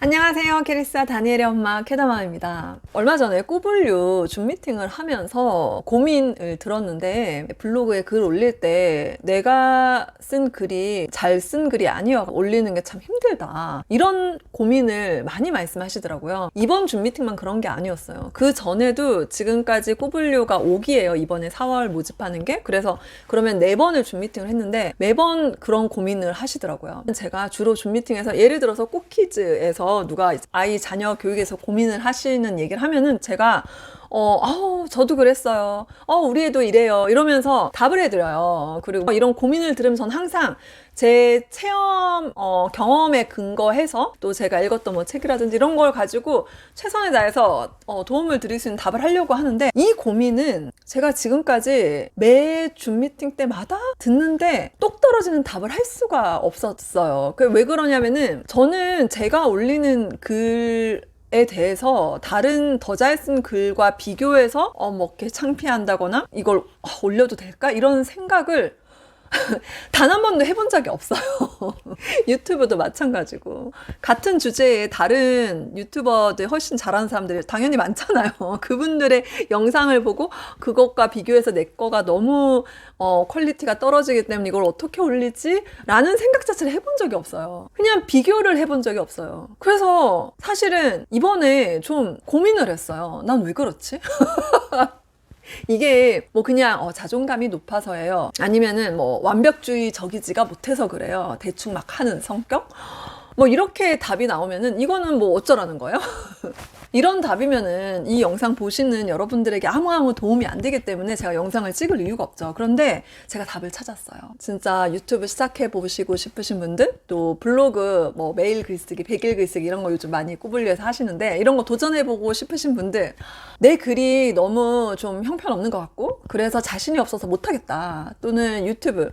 안녕하세요. 캐리스와 다니엘의 엄마 캐다마입니다. 얼마 전에 꾸블류 줌 미팅을 하면서 고민을 들었는데 블로그에 글 올릴 때 내가 쓴 글이 잘 쓴 글이 아니어 올리는 게 참 힘들다. 이런 고민을 많이 말씀하시더라고요. 이번 줌 미팅만 그런 게 아니었어요. 그 전에도 지금까지 꾸블류가 5기예요. 이번에 4월 모집하는 게. 그래서 그러면 네 번을 줌 미팅을 했는데 매번 그런 고민을 하시더라고요. 제가 주로 줌 미팅에서 예를 들어서 꽃키즈에서 누가 아이 자녀 교육에서 고민을 하시는 얘기를 하면은 제가 어, 아우, 저도 그랬어요. 어, 우리 애도 이래요. 이러면서 답을 해드려요. 그리고 이런 고민을 들으면 전 항상 제 체험, 어, 경험에 근거해서 또 제가 읽었던 뭐 책이라든지 이런 걸 가지고 최선을 다해서 어, 도움을 드릴 수 있는 답을 하려고 하는데 이 고민은 제가 지금까지 매 줌 미팅 때마다 듣는데 똑 떨어지는 답을 할 수가 없었어요. 그왜 그러냐면은 저는 제가 올리는 글 에 대해서 다른 더 잘 쓴 글과 비교해서 어뭐 이렇게 창피한다거나 이걸 어, 올려도 될까? 이런 생각을 단 한 번도 해본 적이 없어요. 유튜브도 마찬가지고 같은 주제에 다른 유튜버들 훨씬 잘하는 사람들이 당연히 많잖아요. 그분들의 영상을 보고 그것과 비교해서 내 거가 너무 어, 퀄리티가 떨어지기 때문에 이걸 어떻게 올리지? 라는 생각 자체를 해본 적이 없어요. 그냥 비교를 해본 적이 없어요. 그래서 사실은 이번에 좀 고민을 했어요. 난 왜 그렇지? 이게 뭐 그냥 어, 자존감이 높아서예요. 아니면은 뭐 완벽주의적이지가 못해서 그래요. 대충 막 하는 성격? 뭐 이렇게 답이 나오면은 이거는 뭐 어쩌라는 거예요? 이런 답이면은 이 영상 보시는 여러분들에게 아무 아무 도움이 안 되기 때문에 제가 영상을 찍을 이유가 없죠. 그런데 제가 답을 찾았어요. 진짜 유튜브 시작해 보시고 싶으신 분들, 또 블로그 뭐 매일 글쓰기, 백일 글쓰기 이런 거 요즘 많이 꾸불려서 하시는데 이런 거 도전해 보고 싶으신 분들, 내 글이 너무 좀 형편없는 것 같고 그래서 자신이 없어서 못 하겠다. 또는 유튜브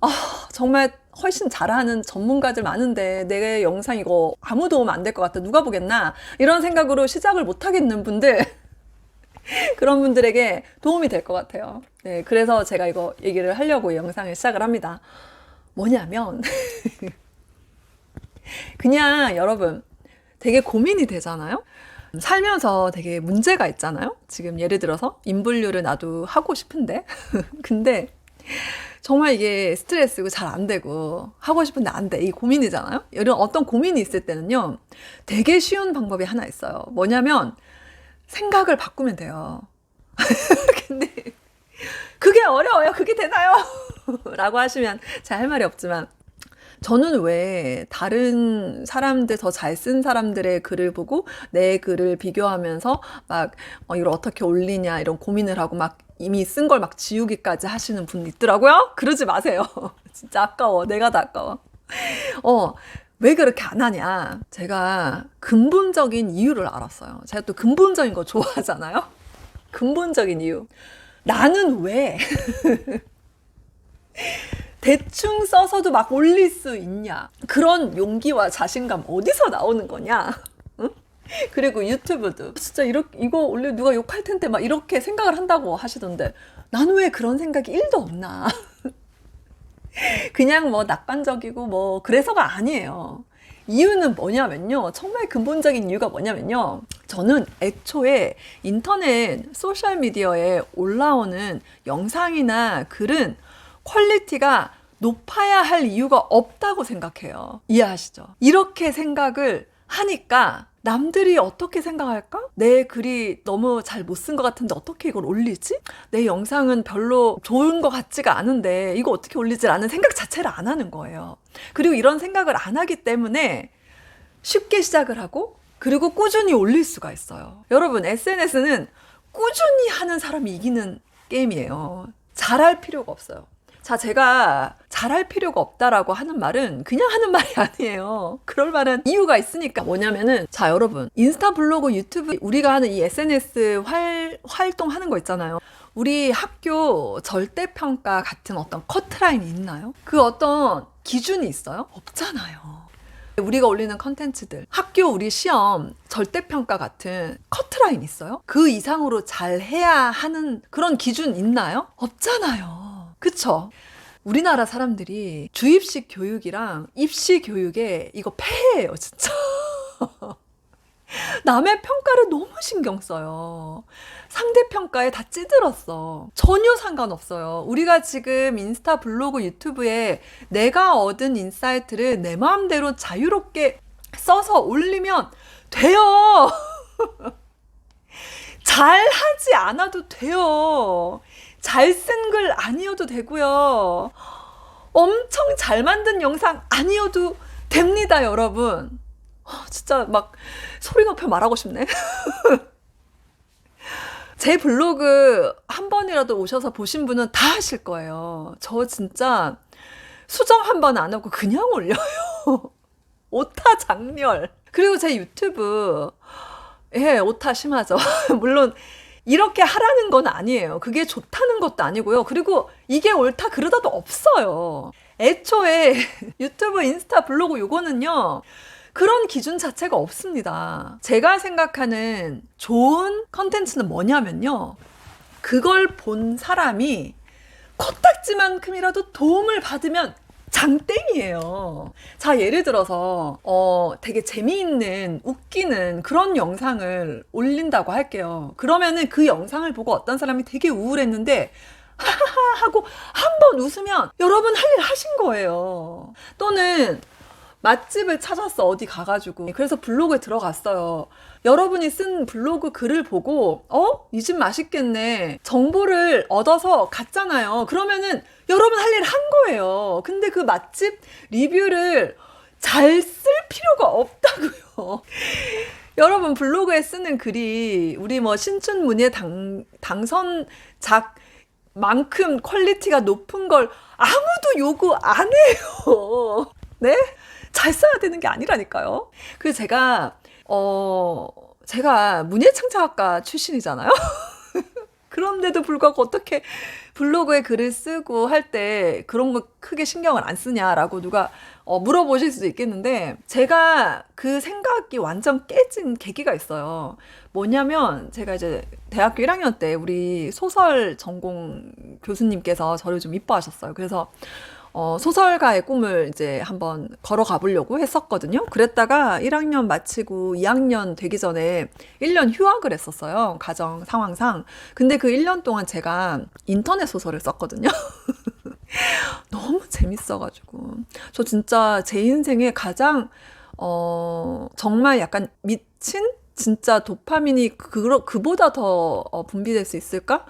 아, 정말 훨씬 잘하는 전문가들 많은데 내 영상 이거 아무 도움 안 될 것 같아. 누가 보겠나? 이런 생각으로 시작을 못 하겠는 분들 그런 분들에게 도움이 될 것 같아요. 네, 그래서 제가 이거 얘기를 하려고 이 영상을 시작을 합니다. 뭐냐면 그냥 여러분 되게 고민이 되잖아요. 살면서 되게 문제가 있잖아요. 지금 예를 들어서 인분류를 나도 하고 싶은데 근데 정말 이게 스트레스고 잘 안 되고 하고 싶은데 안 돼. 이 고민이잖아요. 이런 어떤 고민이 있을 때는요. 되게 쉬운 방법이 하나 있어요. 뭐냐면 생각을 바꾸면 돼요. 근데 그게 어려워요. 그게 되나요? 라고 하시면 잘 할 말이 없지만 저는 왜 다른 사람들 더 잘 쓴 사람들의 글을 보고 내 글을 비교하면서 막 어, 이걸 어떻게 올리냐 이런 고민을 하고 막 이미 쓴 걸 막 지우기까지 하시는 분 있더라고요. 그러지 마세요. 진짜 아까워. 내가 다 아까워. 어, 왜 그렇게 안 하냐? 제가 근본적인 이유를 알았어요. 제가 또 근본적인 거 좋아하잖아요. 근본적인 이유. 나는 왜 대충 써서도 막 올릴 수 있냐? 그런 용기와 자신감 어디서 나오는 거냐? 응? 그리고 유튜브도 진짜 이렇게 이거 원래 누가 욕할 텐데 막 이렇게 생각을 한다고 하시던데 나는 왜 그런 생각이 1도 없나? 그냥 뭐 낙관적이고 뭐 그래서가 아니에요. 이유는 뭐냐면요. 정말 근본적인 이유가 뭐냐면요. 저는 애초에 인터넷 소셜미디어에 올라오는 영상이나 글은 퀄리티가 높아야 할 이유가 없다고 생각해요. 이해하시죠? 이렇게 생각을 하니까 남들이 어떻게 생각할까? 내 글이 너무 잘 못 쓴 것 같은데 어떻게 이걸 올리지? 내 영상은 별로 좋은 것 같지가 않은데 이거 어떻게 올리지? 라는 생각 자체를 안 하는 거예요. 그리고 이런 생각을 안 하기 때문에 쉽게 시작을 하고 그리고 꾸준히 올릴 수가 있어요. 여러분, SNS는 꾸준히 하는 사람이 이기는 게임이에요. 잘할 필요가 없어요. 자, 제가 잘할 필요가 없다라고 하는 말은 그냥 하는 말이 아니에요. 그럴 만한 이유가 있으니까 뭐냐면은 자, 여러분. 인스타 블로그 유튜브 우리가 하는 이 SNS 활, 활동하는 거 있잖아요. 우리 학교 절대평가 같은 어떤 커트라인이 있나요? 그 어떤 기준이 있어요? 없잖아요. 우리가 올리는 컨텐츠들, 학교 우리 시험 절대평가 같은 커트라인 있어요? 그 이상으로 잘 해야 하는 그런 기준 있나요? 없잖아요. 그쵸? 우리나라 사람들이 주입식 교육이랑 입시 교육에 이거 폐해요, 진짜. 남의 평가를 너무 신경 써요. 상대 평가에 다 찌들었어. 전혀 상관없어요. 우리가 지금 인스타, 블로그, 유튜브에 내가 얻은 인사이트를 내 마음대로 자유롭게 써서 올리면 돼요. 잘 하지 않아도 돼요. 잘 쓴 글 아니어도 되고요. 엄청 잘 만든 영상 아니어도 됩니다, 여러분. 아, 진짜 막 소리 높여 말하고 싶네. 제 블로그 한 번이라도 오셔서 보신 분은 다 하실 거예요. 저 진짜 수정 한 번 안 하고 그냥 올려요. 오타 장렬. 그리고 제 유튜브, 예, 오타 심하죠. 물론, 이렇게 하라는 건 아니에요. 그게 좋다는 것도 아니고요. 그리고 이게 옳다 그러다도 없어요. 애초에 유튜브, 인스타, 블로그 요거는요. 그런 기준 자체가 없습니다. 제가 생각하는 좋은 컨텐츠는 뭐냐면요. 그걸 본 사람이 코딱지만큼이라도 도움을 받으면 장땡이에요. 자, 예를 들어서, 어, 되게 재미있는, 웃기는 그런 영상을 올린다고 할게요. 그러면은 그 영상을 보고 어떤 사람이 되게 우울했는데, 하하하 하고 한 번 웃으면 여러분 할 일 하신 거예요. 또는 맛집을 찾았어, 어디 가가지고. 그래서 블로그에 들어갔어요. 여러분이 쓴 블로그 글을 보고, 어? 이 집 맛있겠네. 정보를 얻어서 갔잖아요. 그러면은 여러분 할 일 한 거예요. 근데 그 맛집 리뷰를 잘 쓸 필요가 없다고요. 여러분 블로그에 쓰는 글이 우리 뭐 신춘문예 당, 당선작 만큼 퀄리티가 높은 걸 아무도 요구 안 해요. 네? 잘 써야 되는 게 아니라니까요. 그래서 제가, 어, 제가 문예창작학과 출신이잖아요. 그런데도 불구하고 어떻게 블로그에 글을 쓰고 할 때 그런 거 크게 신경을 안 쓰냐라고 누가 어, 물어보실 수도 있겠는데 제가 그 생각이 완전 깨진 계기가 있어요. 뭐냐면 제가 이제 대학교 1학년 때 우리 소설 전공 교수님께서 저를 좀 이뻐하셨어요. 그래서 어, 소설가의 꿈을 이제 한번 걸어가 보려고 했었거든요. 그랬다가 1학년 마치고 2학년 되기 전에 1년 휴학을 했었어요. 가정 상황상. 근데 그 1년 동안 제가 인터넷 소설을 썼거든요. 너무 재밌어가지고. 저 진짜 제 인생에 가장, 어, 정말 약간 미친? 진짜 도파민이 그, 그보다 더 어, 분비될 수 있을까?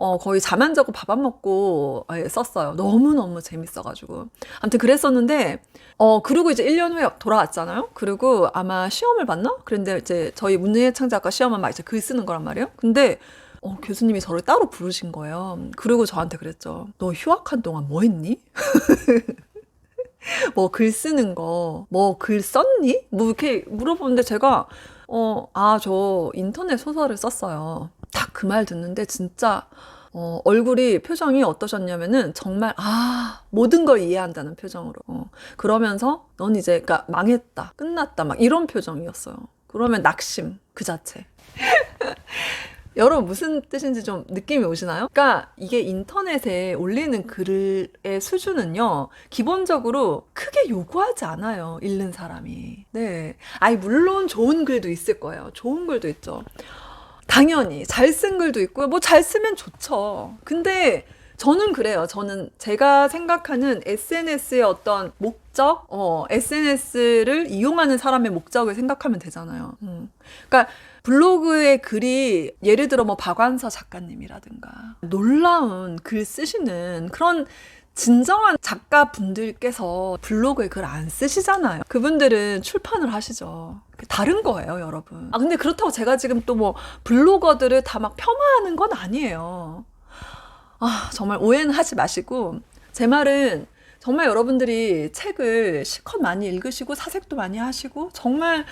어, 거의 잠 안 자고 밥 안 먹고 예, 썼어요. 너무너무 재밌어가지고. 아무튼 그랬었는데, 어, 그리고 이제 1년 후에 돌아왔잖아요? 그리고 아마 시험을 봤나? 그런데 이제 저희 문예창작과 시험은 막 이제 글 쓰는 거란 말이에요? 근데, 어, 교수님이 저를 따로 부르신 거예요. 그리고 저한테 그랬죠. 너 휴학한 동안 뭐 했니? 뭐 글 쓰는 거, 뭐 글 썼니? 뭐 이렇게 물어보는데 제가, 어, 아, 저 인터넷 소설을 썼어요. 딱 그 말 듣는데 진짜, 어, 얼굴이 표정이 어떠셨냐면은 정말, 아, 모든 걸 이해한다는 표정으로. 어, 그러면서 넌 이제, 그니까 망했다. 끝났다. 막 이런 표정이었어요. 그러면 낙심 그 자체. 여러분 무슨 뜻인지 좀 느낌이 오시나요? 그러니까 이게 인터넷에 올리는 글의 수준은요 기본적으로 크게 요구하지 않아요 읽는 사람이 네 아니 물론 좋은 글도 있을 거예요 좋은 글도 있죠 당연히 잘 쓴 글도 있고요 뭐 잘 쓰면 좋죠 근데 저는 그래요. 저는 제가 생각하는 SNS의 어떤 목적, 어, SNS를 이용하는 사람의 목적을 생각하면 되잖아요. 음. 그러니까 블로그의 글이 예를 들어 뭐 박완서 작가님이라든가 놀라운 글 쓰시는 그런 진정한 작가분들께서 블로그에 글 안 쓰시잖아요. 그분들은 출판을 하시죠. 다른 거예요, 여러분. 아, 근데 그렇다고 제가 지금 또 뭐 블로거들을 다 막 폄하하는 건 아니에요. 아, 정말 오해는 하지 마시고, 제 말은 정말 여러분들이 책을 실컷 많이 읽으시고, 사색도 많이 하시고, 정말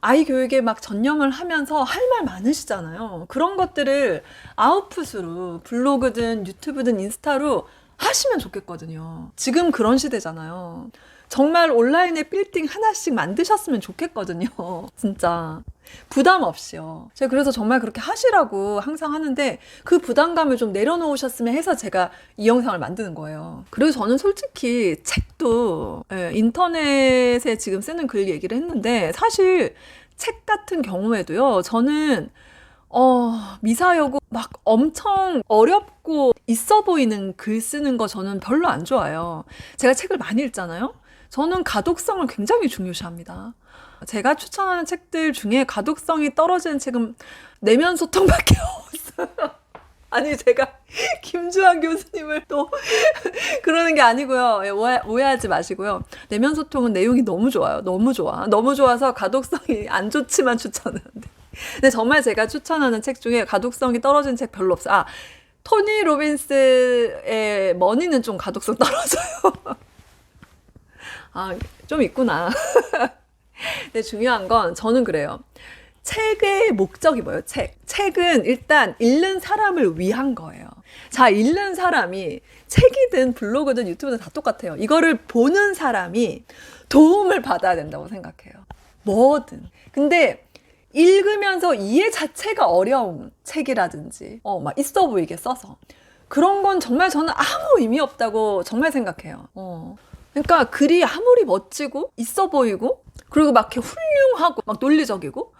아이 교육에 막 전념을 하면서 할 말 많으시잖아요. 그런 것들을 아웃풋으로 블로그든 유튜브든 인스타로 하시면 좋겠거든요. 지금 그런 시대잖아요. 정말 온라인에 빌딩 하나씩 만드셨으면 좋겠거든요. 진짜. 부담 없이요. 제가 그래서 정말 그렇게 하시라고 항상 하는데 그 부담감을 좀 내려놓으셨으면 해서 제가 이 영상을 만드는 거예요. 그리고 저는 솔직히 책도 예, 인터넷에 지금 쓰는 글 얘기를 했는데 사실 책 같은 경우에도요. 저는 어, 미사여고 막 엄청 어렵고 있어 보이는 글 쓰는 거 저는 별로 안 좋아해요. 제가 책을 많이 읽잖아요. 저는 가독성을 굉장히 중요시합니다. 제가 추천하는 책들 중에 가독성이 떨어지는 책은 내면 소통밖에 없어요. 아니 제가 김주환 교수님을 또 그러는 게 아니고요. 예, 오해, 오해 하지 마시고요. 내면 소통은 내용이 너무 좋아요. 너무 좋아. 너무 좋아서 가독성이 안 좋지만 추천하는데. 근데 정말 제가 추천하는 책 중에 가독성이 떨어진 책 별로 없어요. 아, 토니 로빈스의 머니는 좀 가독성 떨어져요. 아, 좀 있구나. 근데 중요한 건 저는 그래요. 책의 목적이 뭐예요? 책. 책은 일단 읽는 사람을 위한 거예요. 자, 읽는 사람이 책이든 블로그든 유튜브든 다 똑같아요. 이거를 보는 사람이 도움을 받아야 된다고 생각해요. 뭐든. 근데 읽으면서 이해 자체가 어려운 책이라든지, 어, 막 있어 보이게 써서. 그런 건 정말 저는 아무 의미 없다고 정말 생각해요. 어. 그러니까 글이 아무리 멋지고 있어 보이고 그리고 막 이렇게 훌륭하고 막 논리적이고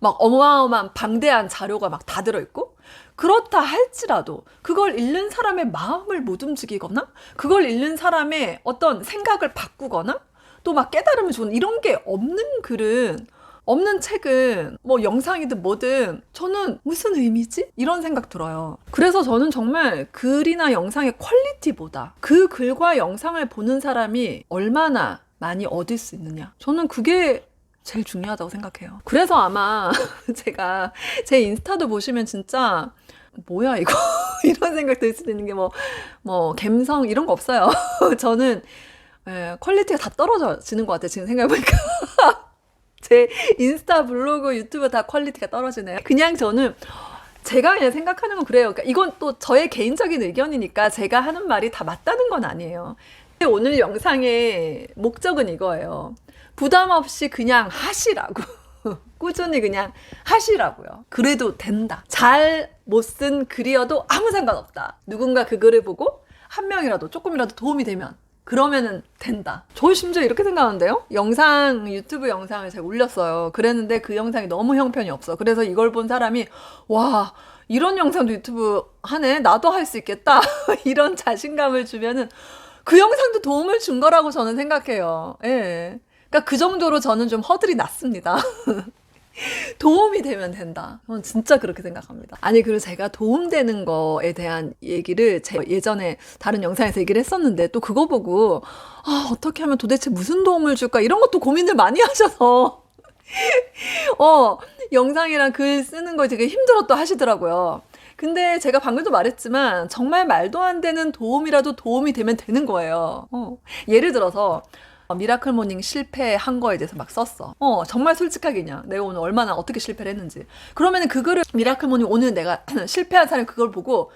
막 어마어마한 방대한 자료가 막 다 들어있고 그렇다 할지라도 그걸 읽는 사람의 마음을 못 움직이거나 그걸 읽는 사람의 어떤 생각을 바꾸거나 또 막 깨달음을 주는 이런 게 없는 글은 없는 책은 뭐 영상이든 뭐든 저는 무슨 의미지? 이런 생각 들어요. 그래서 저는 정말 글이나 영상의 퀄리티보다 그 글과 영상을 보는 사람이 얼마나 많이 얻을 수 있느냐. 저는 그게 제일 중요하다고 생각해요. 그래서 아마 제가 제 인스타도 보시면 진짜 뭐야 이거 이런 생각 들 수도 있는 게 뭐뭐 갬성 이런 거 없어요. 저는 예, 퀄리티가 다 떨어지는 것 같아요. 지금 생각해보니까. 제 인스타, 블로그, 유튜브 다 퀄리티가 떨어지네요. 그냥 저는 제가 그냥 생각하는 건 그래요. 그러니까 이건 또 저의 개인적인 의견이니까 제가 하는 말이 다 맞다는 건 아니에요. 오늘 영상의 목적은 이거예요. 부담 없이 그냥 하시라고. 꾸준히 그냥 하시라고요. 그래도 된다. 잘 못 쓴 글이어도 아무 상관없다. 누군가 그 글을 보고 한 명이라도 조금이라도 도움이 되면 그러면은 된다. 저 심지어 이렇게 생각하는데요? 영상, 유튜브 영상을 제가 올렸어요. 그랬는데 그 영상이 너무 형편이 없어. 그래서 이걸 본 사람이, 와, 이런 영상도 유튜브 하네? 나도 할 수 있겠다. 이런 자신감을 주면은 그 영상도 도움을 준 거라고 저는 생각해요. 예. 그러니까 그 정도로 저는 좀 허들이 낮습니다. 도움이 되면 된다. 저는 진짜 그렇게 생각합니다. 아니, 그리고 제가 도움되는 거에 대한 얘기를 제 예전에 다른 영상에서 얘기를 했었는데 또 그거 보고, 아, 어떻게 하면 도대체 무슨 도움을 줄까? 이런 것도 고민을 많이 하셔서, 어, 영상이랑 글 쓰는 거 되게 힘들었다 하시더라고요. 근데 제가 방금도 말했지만 정말 말도 안 되는 도움이라도 도움이 되면 되는 거예요. 어. 예를 들어서 어, 미라클 모닝 실패한 거에 대해서 막 썼어. 어, 정말 솔직하게 그냥 내가 오늘 얼마나 어떻게 실패를 했는지. 그러면은 그거를 미라클 모닝 오늘 내가 실패한 사람이 그걸 보고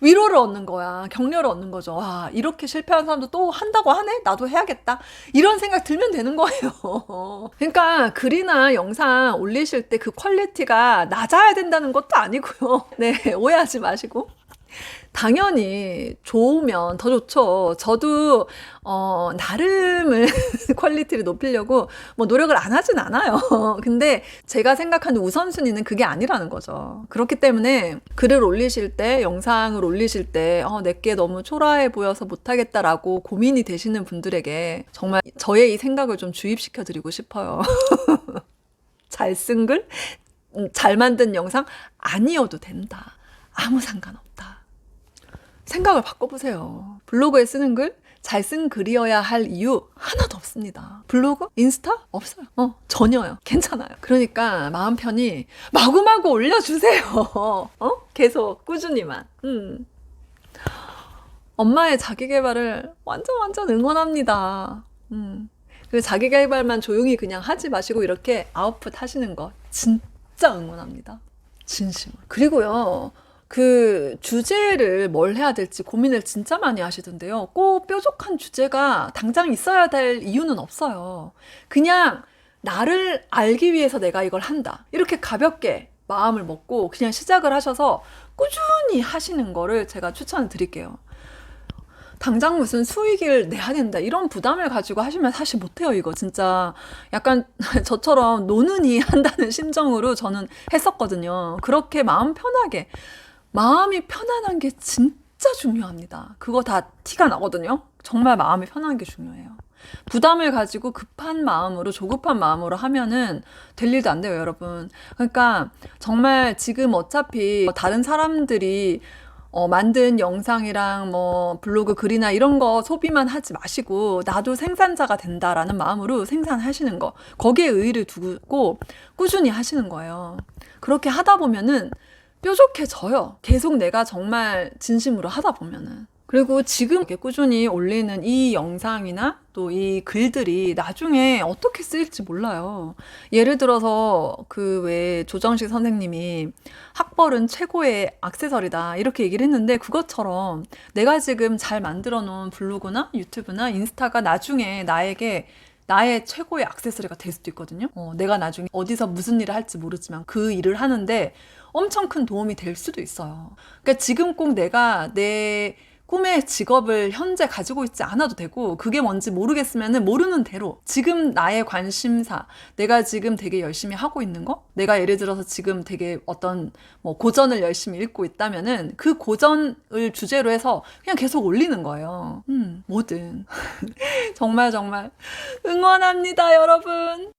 위로를 얻는 거야. 격려를 얻는 거죠. 와, 이렇게 실패한 사람도 또 한다고 하네? 나도 해야겠다. 이런 생각 들면 되는 거예요. 그러니까 글이나 영상 올리실 때 그 퀄리티가 낮아야 된다는 것도 아니고요. 네, 오해하지 마시고. 당연히 좋으면 더 좋죠. 저도 어 나름을 퀄리티를 높이려고 뭐 노력을 안 하진 않아요. 근데 제가 생각하는 우선순위는 그게 아니라는 거죠. 그렇기 때문에 글을 올리실 때, 영상을 올리실 때, 어, 내게 너무 초라해 보여서 못하겠다라고 고민이 되시는 분들에게 정말 저의 이 생각을 좀 주입시켜 드리고 싶어요. 잘 쓴 글, 음, 잘 만든 영상 아니어도 된다. 아무 상관없다. 생각을 바꿔보세요. 블로그에 쓰는 글, 잘 쓴 글이어야 할 이유 하나도 없습니다. 블로그? 인스타? 없어요. 어, 전혀요. 괜찮아요. 그러니까 마음 편히 마구마구 올려주세요. 어? 계속 꾸준히만. 음. 엄마의 자기 개발을 완전 완전 응원합니다. 음. 그리고 자기 개발만 조용히 그냥 하지 마시고 이렇게 아웃풋 하시는 거 진짜 응원합니다. 진심으로. 그리고요. 그 주제를 뭘 해야 될지 고민을 진짜 많이 하시던데요. 꼭 뾰족한 주제가 당장 있어야 될 이유는 없어요. 그냥 나를 알기 위해서 내가 이걸 한다. 이렇게 가볍게 마음을 먹고 그냥 시작을 하셔서 꾸준히 하시는 거를 제가 추천을 드릴게요. 당장 무슨 수익을 내야 된다 이런 부담을 가지고 하시면 사실 못해요 이거 진짜 약간 저처럼 노는이 한다는 심정으로 저는 했었거든요 그렇게 마음 편하게 마음이 편안한 게 진짜 중요합니다. 그거 다 티가 나거든요. 정말 마음이 편한 게 중요해요. 부담을 가지고 급한 마음으로 조급한 마음으로 하면은 될 일도 안 돼요 여러분. 그러니까 정말 지금 어차피 다른 사람들이 어, 만든 영상이랑 뭐 블로그 글이나 이런 거 소비만 하지 마시고 나도 생산자가 된다라는 마음으로 생산하시는 거 거기에 의의를 두고 꾸준히 하시는 거예요. 그렇게 하다 보면은 뾰족해져요. 계속 내가 정말 진심으로 하다 보면은. 그리고 지금 이렇게 꾸준히 올리는 이 영상이나 또 이 글들이 나중에 어떻게 쓰일지 몰라요. 예를 들어서 그 왜 조정식 선생님이 학벌은 최고의 액세서리다 이렇게 얘기를 했는데 그것처럼 내가 지금 잘 만들어 놓은 블로그나 유튜브나 인스타가 나중에 나에게 나의 최고의 액세서리가 될 수도 있거든요. 어, 내가 나중에 어디서 무슨 일을 할지 모르지만 그 일을 하는데 엄청 큰 도움이 될 수도 있어요. 그러니까 지금 꼭 내가 내 꿈의 직업을 현재 가지고 있지 않아도 되고 그게 뭔지 모르겠으면은 모르는 대로 지금 나의 관심사 내가 지금 되게 열심히 하고 있는 거 내가 예를 들어서 지금 되게 어떤 뭐 고전을 열심히 읽고 있다면은 그 고전을 주제로 해서 그냥 계속 올리는 거예요. 음, 뭐든 정말 정말 응원합니다, 여러분.